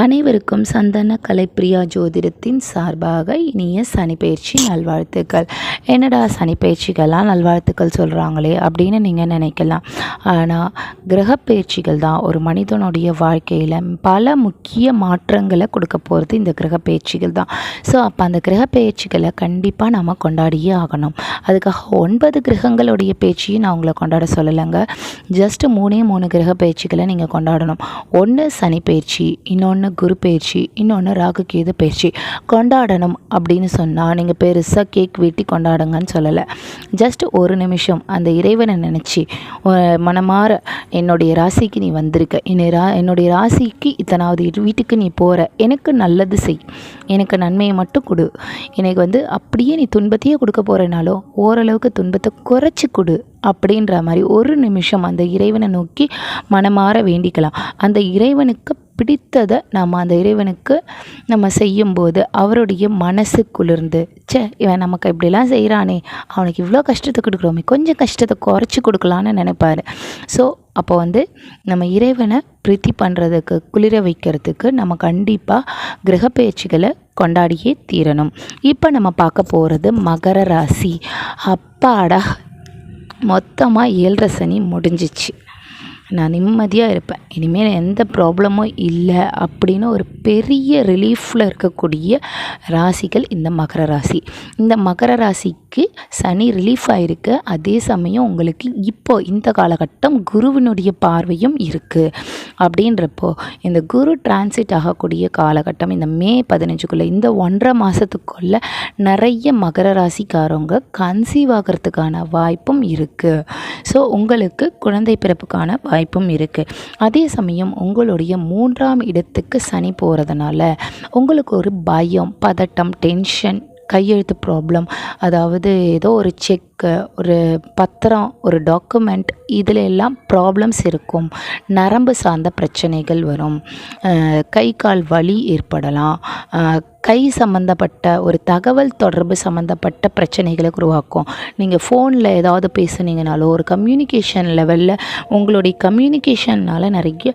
அனைவருக்கும் சந்தன கலைப்பிரியா ஜோதிடத்தின் சார்பாக இனிய சனிப்பயிற்சி நல்வாழ்த்துக்கள். என்னடா சனிப்பயிற்சிகள்லாம் நல்வாழ்த்துக்கள் சொல்கிறாங்களே அப்படின்னு நீங்கள் நினைக்கலாம். ஆனால் கிரகப்பயிற்சிகள் தான் ஒரு மனிதனுடைய வாழ்க்கையில் பல முக்கிய மாற்றங்களை கொடுக்க போகிறது இந்த கிரகப்பயிற்சிகள் தான். ஸோ அப்போ அந்த கிரகப்பயிற்சிகளை கண்டிப்பாக நம்ம கொண்டாடியே ஆகணும். அதுக்காக ஒன்பது கிரகங்களுடைய பேச்சையும் நான் உங்களை கொண்டாட சொல்லலைங்க. ஜஸ்ட் மூணே மூணு கிரக பயிற்சிகளை நீங்கள் கொண்டாடணும். ஒன்று சனி பயிற்சி இன்னொன்று குரு பயிற்சி இன்னொன்று ராகு கேது பயிற்சி. கொண்டாடணும் அப்படின்னு சொன்னால் நீங்கள் பெருசாக கேக் வெட்டி கொண்டாடுங்கன்னு சொல்லலை. ஜஸ்ட் ஒரு நிமிஷம். அந்த இறைவனை நினச்சி மனமாற என்னுடைய ராசிக்கு நீ வந்திருக்க. என்னை ரா என்னுடைய ராசிக்கு இத்தனாவது வீட்டுக்கு நீ போகிற எனக்கு நல்லது செய். எனக்கு நன்மையை மட்டும் கொடு. எனக்கு வந்து அப்படியே நீ துன்பத்தையே கொடுக்க போகிறனாலும் ஓரளவுக்கு துன்பத்தை குறைச்சி கொடு அப்படின்ற மாதிரி ஒரு நிமிஷம் அந்த இறைவனை நோக்கி மனமாற வேண்டிக்கலாம். அந்த இறைவனுக்கு பிடித்ததை நம்ம அந்த இறைவனுக்கு நம்ம செய்யும்போது அவருடைய மனசு குளிர்ந்து ச்சே இவன் நமக்கு இப்படிலாம் செய்கிறானே அவனுக்கு இவ்வளோ கஷ்டத்தை கொடுக்குறோமே கொஞ்சம் கஷ்டத்தை குறைச்சி கொடுக்கலான்னு நினைப்பாரு. ஸோ அப்போ வந்து நம்ம இறைவனை பிரீத்தி பண்ணுறதுக்கு குளிர வைக்கிறதுக்கு நம்ம கண்டிப்பாக கிரகப்பெயர்ச்சிகளை கொண்டாடியே தீரணும். இப்போ நம்ம பார்க்க போகிறது மகர ராசி. அப்பாடா மொத்தமாக ஏழரை சனி முடிஞ்சிச்சு. நான் நிம்மதியாக இருப்பேன். இனிமேல் எந்த ப்ராப்ளமும் இல்லை அப்படின்னு ஒரு பெரிய ரிலீஃபில் இருக்கக்கூடிய ராசிகள் இந்த மகர ராசி. இந்த மகர ராசி ராசிக்கு சனி ரிலீஃப் ஆகிருக்கு அதே சமயம் உங்களுக்கு இப்போ இந்த காலகட்டம் குருவினுடைய பார்வையும் இருக்குது அப்படின்றப்போ இந்த குரு டிரான்சிட் ஆகக்கூடிய காலகட்டம் இந்த மே பதினஞ்சுக்குள்ளே இந்த ஒன்றரை மாதத்துக்குள்ளே நிறைய மகர ராசிக்காரவங்க கன்சீவ் ஆகிறதுக்கான வாய்ப்பும் இருக்குது ஸோ உங்களுக்கு குழந்தை பிறப்புக்கான வாய்ப்பும் இருக்குது அதே சமயம் உங்களுடைய மூன்றாம் இடத்துக்கு சனி போகிறதுனால உங்களுக்கு ஒரு பயம் பதட்டம் டென்ஷன் கையெழுத்து ப்ராப்ளம் அதாவது ஏதோ ஒரு செக்கு ஒரு பத்திரம் ஒரு டாக்குமெண்ட் இதில் எல்லாம் ப்ராப்ளம்ஸ் இருக்கும். நரம்பு சார்ந்த பிரச்சனைகள் வரும். கை கால் வலி ஏற்படலாம். கை சம்மந்தப்பட்ட ஒரு தகவல் தொடர்பு சம்மந்தப்பட்ட பிரச்சனைகளை உருவாக்கும். நீங்கள் ஃபோனில் ஏதாவது பேசுனீங்கனாலோ ஒரு கம்யூனிகேஷன் லெவலில் உங்களுடைய கம்யூனிகேஷன்னால் நிறைய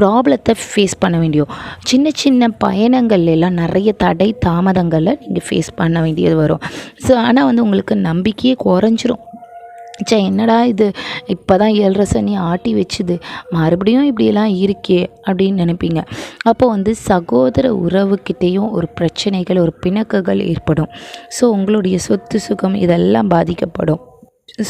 ப்ராப்ளத்தை ஃபேஸ் பண்ண வேண்டியும் சின்ன சின்ன பயணங்கள்ல எல்லாம் நிறைய தடை தாமதங்களை நீங்கள் ஃபேஸ் பண்ண வேண்டியது வரும். ஸோ ஆனால் வந்து உங்களுக்கு நம்பிக்கையே குறைஞ்சிரும். ச்சே என்னடா இது? இப்போ தான் ஏழரை சனி ஆட்டி வச்சுது. மறுபடியும் இப்படியெல்லாம் இருக்கே அப்படின்னு நினைப்பீங்க. அப்போ வந்து சகோதர உறவுக்கிட்டேயும் ஒரு பிரச்சனைகள் ஒரு பிணக்குகள் ஏற்படும். ஸோ உங்களுடைய சொத்து சுகம் இதெல்லாம் பாதிக்கப்படும்.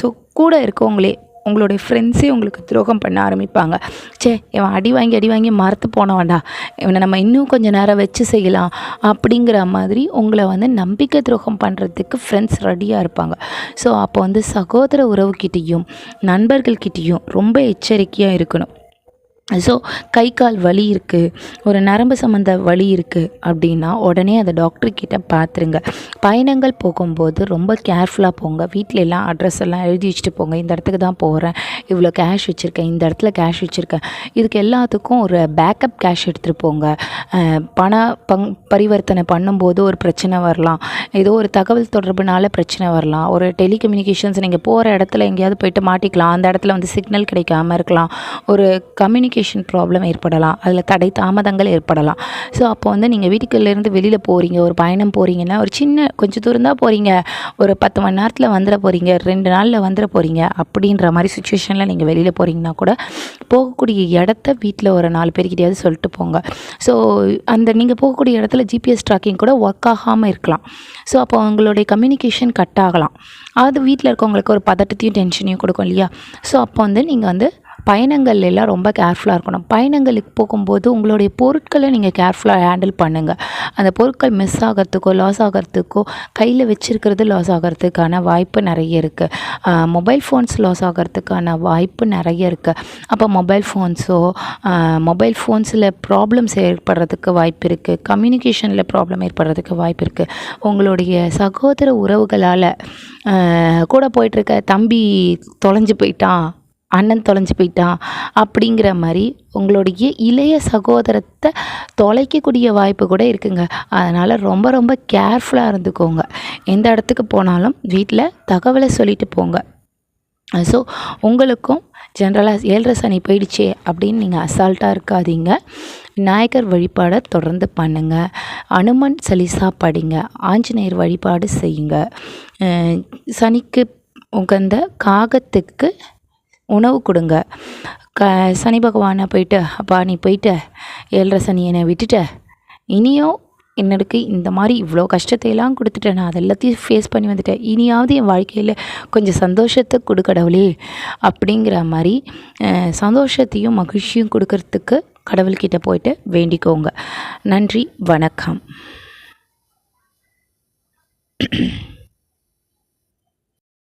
ஸோ கூட இருக்கவங்களே உங்களுடைய ஃப்ரெண்ட்ஸே உங்களுக்கு துரோகம் பண்ண ஆரம்பிப்பாங்க. ச்சே இவன் அடி வாங்கி அடி வாங்கி மறத்து போனவன்டா. இவனை நம்ம இன்னும் கொஞ்சம் நேரம் வச்சு செய்யலாம் அப்படிங்கிற மாதிரி உங்களை வந்து நம்பிக்கை துரோகம் பண்ணுறதுக்கு ஃப்ரெண்ட்ஸ் ரெடியாக இருப்பாங்க. ஸோ அப்போ வந்து சகோதர உறவுக்கிட்டேயும் நண்பர்கள்கிட்டேயும் ரொம்ப எச்சரிக்கையாக இருக்கணும். ஸோ கை கால் வலி இருக்குது ஒரு நரம்பு சம்மந்த வலி இருக்குது அப்படின்னா உடனே அதை டாக்டர்கிட்ட பார்த்துருங்க பயணங்கள் போகும்போது ரொம்ப கேர்ஃபுல்லாக போங்க. வீட்டில எல்லாம் அட்ரஸ் எல்லாம் எழுதி வச்சுட்டு போங்க. இந்த இடத்துக்கு தான் போகிறேன் இவ்வளோ கேஷ் வச்சுருக்கேன். இந்த இடத்துல கேஷ் வச்சுருக்கேன். இதுக்கு எல்லாத்துக்கும் ஒரு பேக்கப் கேஷ் எடுத்துகிட்டு போங்க. பண பங் பரிவர்த்தனை பண்ணும்போது ஒரு பிரச்சனை வரலாம். ஏதோ ஒரு தகவல் தொடர்புனால பிரச்சனை வரலாம். ஒரு டெலிகம்யூனிகேஷன்ஸ் நீங்கள் போகிற இடத்துல எங்கேயாவது போயிட்டு மாட்டிக்கலாம். அந்த இடத்துல வந்து சிக்னல் கிடைக்காம இருக்கலாம். ஒரு கம்யூனிகேஷன் ப்ராப்ளம் ஏற்படலாம். அதில் தடை தாமதங்கள் ஏற்படலாம். ஸோ அப்போ வந்து நீங்கள் வீட்டுக்குள்ளேருந்து வெளியில் போகிறீங்க ஒரு பயணம் போகிறீங்கன்னா ஒரு சின்ன கொஞ்சம் தூரம் தான் போகிறீங்க ஒரு பத்து மணி நேரத்தில் வந்துட போகிறீங்க ரெண்டு நாளில் வந்துட போகிறீங்க அப்படின்ற மாதிரி சுச்சுவேஷனில் நீங்கள் வெளியில் போகிறீங்கன்னா கூட போகக்கூடிய இடத்த வீட்டில் ஒரு நாலு பேர்கிட்டயாவது சொல்லிட்டு போங்க. ஸோ அந்த நீங்கள் போகக்கூடிய இடத்துல ஜிபிஎஸ் ட்ராக்கிங் கூட ஒர்க் ஆகாமல் இருக்கலாம். ஸோ அப்போ அவங்களுடைய கம்யூனிகேஷன் கட் ஆகலாம். அது வீட்டில் இருக்கவங்களுக்கு ஒரு பதட்டத்தையும் டென்ஷனையும் கொடுக்கும் இல்லையா? ஸோ அப்போ வந்து நீங்கள் வந்து பயணங்கள் எல்லாம் ரொம்ப கேர்ஃபுல்லாக இருக்கணும். பயணங்களுக்கு போகும்போது உங்களுடைய பொருட்களை நீங்கள் கேர்ஃபுல்லாக ஹேண்டில் பண்ணுங்கள் அந்த பொருட்கள் மிஸ் ஆகிறதுக்கோ லாஸ் ஆகிறதுக்கோ கையில் வச்சுருக்கிறது லாஸ் ஆகிறதுக்கான வாய்ப்பு நிறைய இருக்குது மொபைல் ஃபோன்ஸ் லாஸ் ஆகிறதுக்கான வாய்ப்பு நிறைய இருக்குது அப்போ மொபைல் ஃபோன்ஸோ மொபைல் ஃபோன்ஸில் ப்ராப்ளம்ஸ் ஏற்படுறதுக்கு வாய்ப்பு இருக்குது கம்யூனிகேஷனில் ப்ராப்ளம் ஏற்படுறதுக்கு வாய்ப்பு இருக்குது உங்களுடைய சகோதர உறவுகளால் கூட போயிட்டுருக்க தம்பி தொலைஞ்சு போயிட்டான். அண்ணன் தொலைஞ்சு போயிட்டான் அப்படிங்கிற மாதிரி உங்களுடைய இளைய சகோதரத்தை தொலைக்கக்கூடிய வாய்ப்பு கூட இருக்குங்க. அதனால் ரொம்ப ரொம்ப கேர்ஃபுல்லாக இருந்துக்கோங்க. எந்த இடத்துக்கு போனாலும் வீட்டில் தகவலை சொல்லிட்டு போங்க. ஸோ உங்களுக்கும் ஜென்ரலாக ஏழரை சனி போயிடுச்சே அப்படின்னு நீங்கள் அசால்ட்டாக இருக்காதீங்க. விநாயகர் வழிபாடை தொடர்ந்து பண்ணுங்கள் அனுமன் சலிசா படிங்க. ஆஞ்சநேயர் வழிபாடு செய்யுங்க. சனிக்கு உகந்த காகத்துக்கு உணவு கொடுங்க. க சனி பகவானை போயிட்டு அப்பா நீ போயிட்ட ஏழரை சனி என்னை விட்டுட்ட இனியும் என்னடுக்கு இந்த மாதிரி இவ்வளோ கஷ்டத்தையெல்லாம் கொடுத்துட்டேன் நான் அது எல்லாத்தையும் ஃபேஸ் பண்ணி வந்துட்டேன். இனியாவது என் வாழ்க்கையில் கொஞ்சம் சந்தோஷத்தை கொடுக்கடவுளே அப்படிங்கிற மாதிரி சந்தோஷத்தையும் மகிழ்ச்சியும் கொடுக்கறதுக்கு கடவுள்கிட்ட போயிட்டு வேண்டிக்கோங்க. நன்றி வணக்கம்.